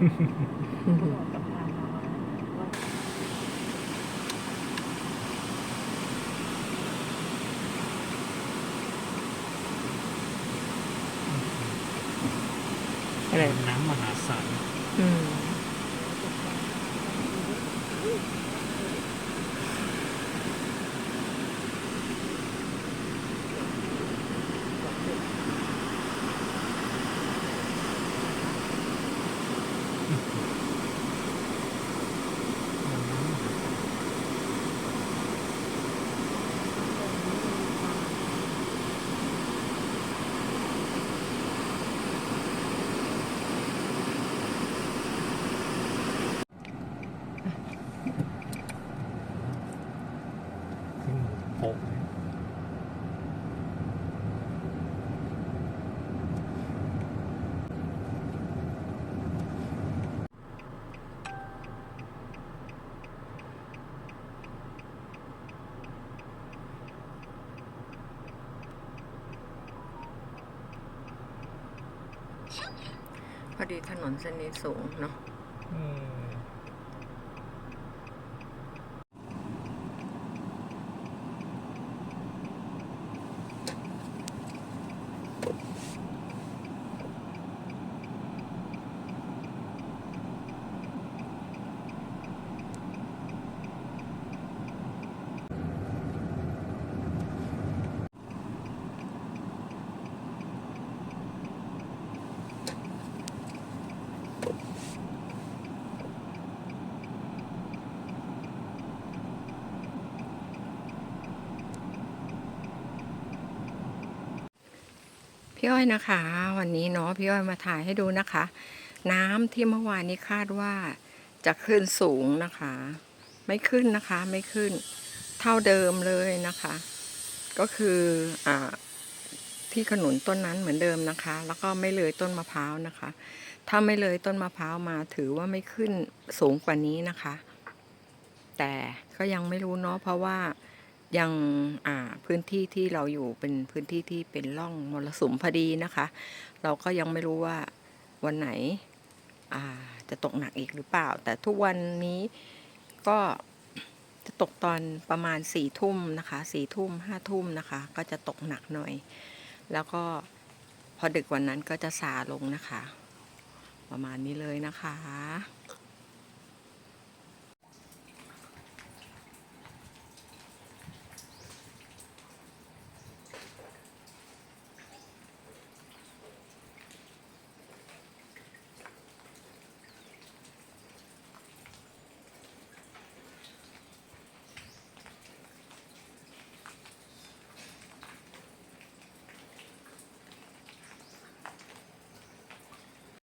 บอกกับทางเราว่าอะไรน้ำมหาศาล อืม ขึ้นโป๊ะพอดีถนนเส้นนี้สูงเนาะ พี่อ้อยนะคะ วันนี้เนาะพี่อ้อยมาถ่ายให้ดูนะคะ น้ำที่เมื่อวานนี้คาดว่าจะขึ้นสูงนะคะ ไม่ขึ้นนะคะไม่ขึ้นเท่าเดิมเลยนะคะ ก็คืออ่าที่ขนุนต้นนั้นเหมือนเดิมนะคะ แล้วก็ไม่เลยต้นมะพร้าวนะคะ ถ้าไม่เลยต้นมะพร้าวมาถือว่าไม่ขึ้นสูงกว่านี้นะคะ แต่ก็ยังไม่รู้เนาะเพราะว่า ยังพื้นที่ที่เราอยู่เป็นพื้นที่ที่เป็นร่องมรสุมพอดีนะคะ เราก็ยังไม่รู้ว่าวันไหนจะตกหนักอีกหรือเปล่า แต่ทุกวันนี้ก็จะตกตอนประมาณสี่ทุ่มนะคะสี่ทุ่มห้าทุ่มนะคะ ก็จะตกหนักหน่อย แล้วก็พอดึกวันนั้นก็จะซาลงนะคะ ประมาณนี้เลยนะคะ